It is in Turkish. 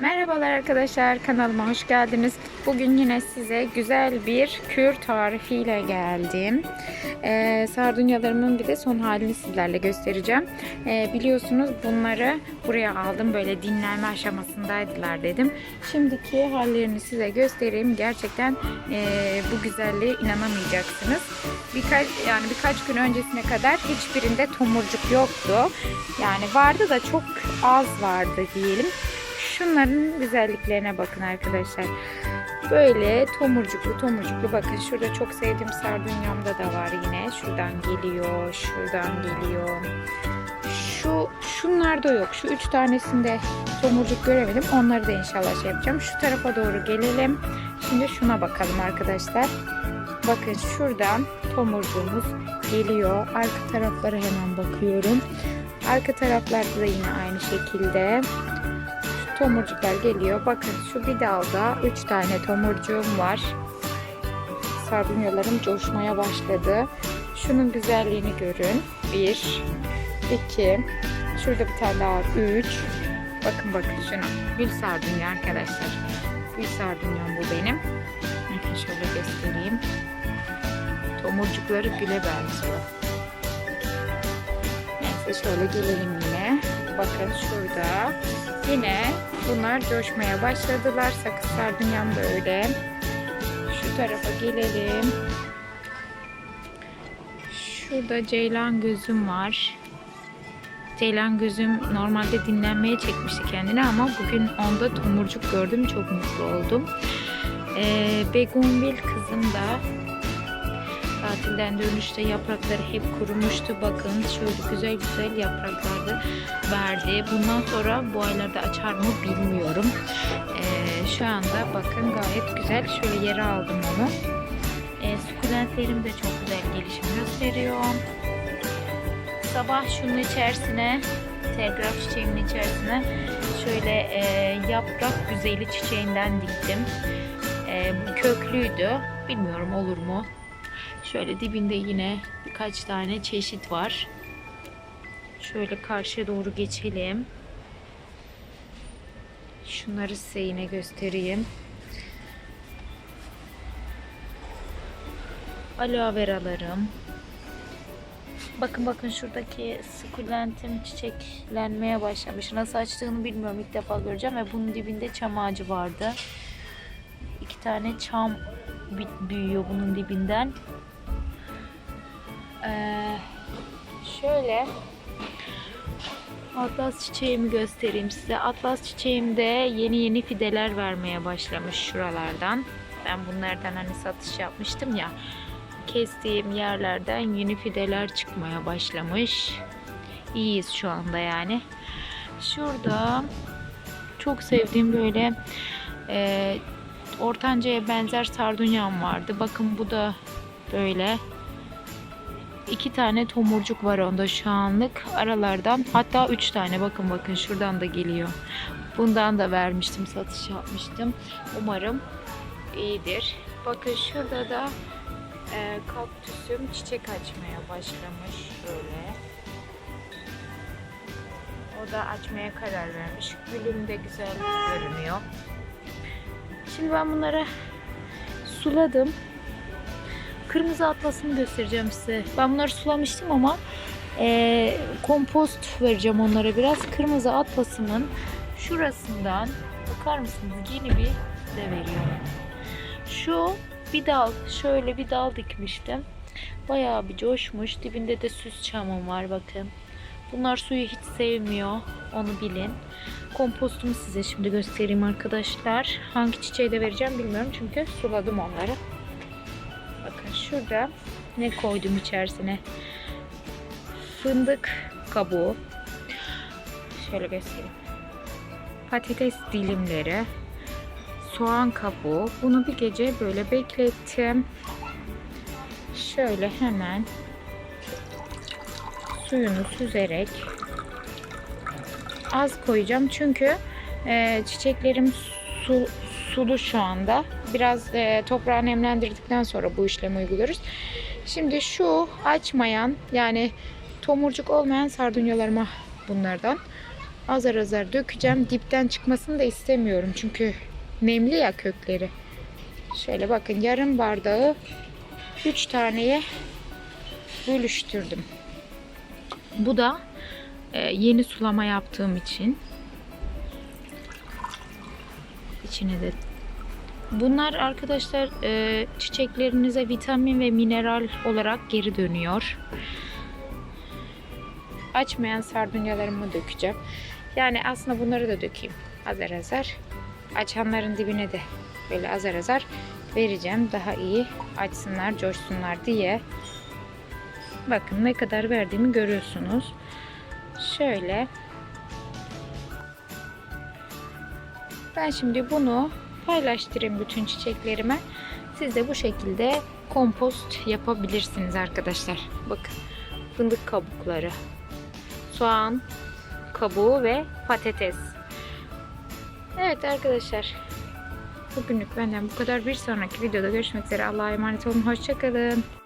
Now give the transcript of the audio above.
Merhabalar arkadaşlar kanalıma hoş geldiniz. Bugün yine size güzel bir kür tarifiyle geldim. Ee, sardunyalarımın bir de son halini sizlerle göstereceğim. Ee, biliyorsunuz bunları buraya aldım böyle dinlenme aşamasındaydılar dedim. Şimdiki hallerini size göstereyim. Gerçekten e, bu güzelliğe inanamayacaksınız. Birkaç yani birkaç gün öncesine kadar hiçbirinde tomurcuk yoktu. Yani vardı da çok az vardı diyelim. Şunların güzelliklerine bakın arkadaşlar. Böyle tomurcuklu tomurcuklu bakın şurada çok sevdiğim sardunyamda da var yine. Şuradan geliyor, şuradan geliyor. Şu şunlarda yok. Şu üç tanesinde tomurcuk göremedim. Onları da inşallah şey yapacağım. Şu tarafa doğru gelelim. Şimdi şuna bakalım arkadaşlar. Bakın şuradan tomurcuğumuz geliyor. Arka taraflara hemen bakıyorum. Arka taraflarda da yine aynı şekilde tomurcuklar geliyor. Bakın şu bir dalda 3 tane tomurcuğum var. Sardunyalarım coşmaya başladı. Şunun güzelliğini görün. 1 2 Şurada bir tane daha var. 3 Bakın bakın şuna. Gül sardunya arkadaşlar. Gül sardunyam bu benim. Bakın şöyle göstereyim. Tomurcukları güle benziyor. Neyse şöyle gelelim yine. Bakın şurada yine bunlar coşmaya başladılar. Sakız sardunyam da öyle. Şu tarafa gelelim. Şurada ceylan gözüm var. Ceylan gözüm normalde dinlenmeye çekmişti kendini ama bugün onda tomurcuk gördüm. Çok mutlu oldum. Ee, Begonvil kızım da tatilden dönüşte yaprakları hep kurumuştu. Bakın şöyle güzel güzel yapraklarda verdi. Bundan sonra bu aylarda açar mı bilmiyorum. Ee, şu anda bakın gayet güzel. Şöyle yere aldım onu. Ee, sukulentlerim de çok güzel gelişim gösteriyor. Sabah şunun içerisine telgraf çiçeğimin içerisine şöyle e, yaprak güzeli çiçeğinden diktim. E, köklüydü. Bilmiyorum olur mu? Şöyle dibinde yine birkaç tane çeşit var. Şöyle karşıya doğru geçelim. Şunları size yine göstereyim. Aloe veralarım. Bakın bakın şuradaki sukulentim çiçeklenmeye başlamış. Nasıl açtığını bilmiyorum. ilk defa göreceğim ve bunun dibinde çam ağacı vardı. İki tane çam büyüyor bunun dibinden. Şöyle Atlas çiçeğimi göstereyim size. Atlas çiçeğimde yeni yeni fideler vermeye başlamış şuralardan. Ben bunlardan hani satış yapmıştım ya. Kestiğim yerlerden yeni fideler çıkmaya başlamış. İyiyiz şu anda yani. Şurada çok sevdiğim böyle e, ortancaya benzer sardunyam vardı. Bakın bu da böyle iki tane tomurcuk var onda şu anlık aralardan hatta üç tane bakın bakın şuradan da geliyor. Bundan da vermiştim satış yapmıştım. Umarım iyidir. Bakın şurada da e, kaktüsüm çiçek açmaya başlamış böyle o da açmaya karar vermiş. Gülüm de güzel görünüyor. Şimdi ben bunları suladım kırmızı atlasını göstereceğim size. Ben bunları sulamıştım ama e, kompost vereceğim onlara biraz. Kırmızı atlasımın şurasından bakar mısınız yeni bir de veriyor. Şu bir dal şöyle bir dal dikmiştim. Bayağı bir coşmuş. Dibinde de süs çamım var bakın. Bunlar suyu hiç sevmiyor. Onu bilin. Kompostumu size şimdi göstereyim arkadaşlar. Hangi çiçeği de vereceğim bilmiyorum çünkü suladım onları. Şurada ne koydum içerisine. Fındık kabuğu. Şöyle göstereyim. Patates dilimleri. Soğan kabuğu. Bunu bir gece böyle beklettim. Şöyle hemen suyunu süzerek az koyacağım çünkü e, çiçeklerim su, sulu şu anda. Biraz e, toprağı nemlendirdikten sonra bu işlemi uyguluyoruz. Şimdi şu açmayan yani tomurcuk olmayan sardunyalarıma bunlardan azar azar dökeceğim. Dipten çıkmasını da istemiyorum. Çünkü nemli ya kökleri. Şöyle bakın yarım bardağı 3 taneye bölüştürdüm. Bu da e, yeni sulama yaptığım için. İçine de Bunlar arkadaşlar e, çiçeklerinize vitamin ve mineral olarak geri dönüyor. Açmayan sardunyalarımı dökeceğim. Yani aslında bunları da dökeyim azar azar. Açanların dibine de böyle azar azar vereceğim. Daha iyi açsınlar, coşsunlar diye. Bakın ne kadar verdiğimi görüyorsunuz. Şöyle. Ben şimdi bunu paylaştırayım bütün çiçeklerime. Siz de bu şekilde kompost yapabilirsiniz arkadaşlar. Bakın fındık kabukları, soğan kabuğu ve patates. Evet arkadaşlar. Bugünlük benden bu kadar. Bir sonraki videoda görüşmek üzere. Allah'a emanet olun. Hoşçakalın.